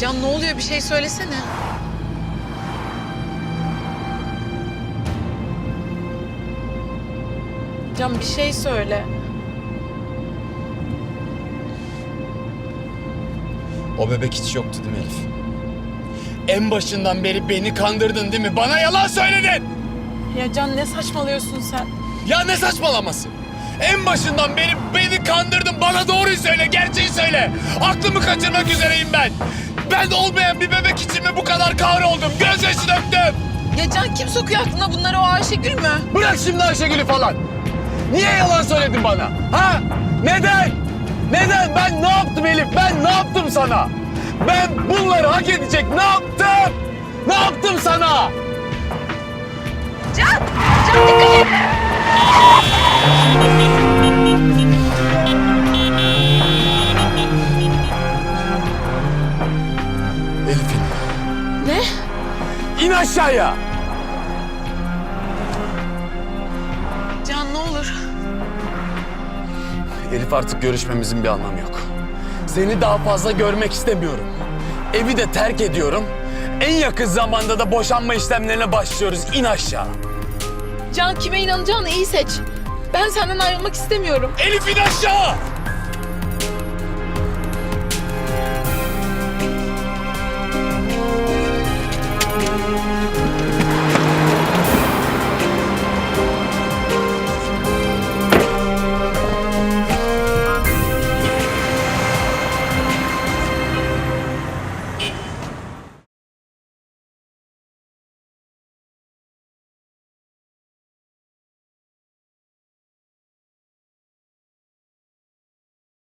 Can ne oluyor bir şey söylesene. Can bir şey söyle. O bebek hiç yoktu değil mi Elif? En başından beri beni kandırdın değil mi? Bana yalan söyledin! Ya Can ne saçmalıyorsun sen? Ya ne saçmalaması? En başından beri beni kandırdın. Bana doğruyu söyle, gerçeği söyle. Aklımı kaçırmak üzereyim ben. Ben olmayan bir bebek için mi bu kadar kahroldum? Gözyaşı döktüm. Ya Can kim sokuyor aklına bunları o Ayşegül mü? Bırak şimdi Ayşegül'ü falan. Niye yalan söyledin bana? Ha? Neden? Neden? Ben ne yaptım Elif? Ben ne yaptım sana? Ben bunları hak edecek ne yaptım? Ne yaptım sana? Can! İn aşağıya. Can ne olur. Elif artık görüşmemizin bir anlamı yok. Seni daha fazla görmek istemiyorum. Evi de terk ediyorum. En yakın zamanda da boşanma işlemlerine başlıyoruz. İn aşağı. Can kime inanacağını iyi seç. Ben senden ayrılmak istemiyorum. Elif in aşağı.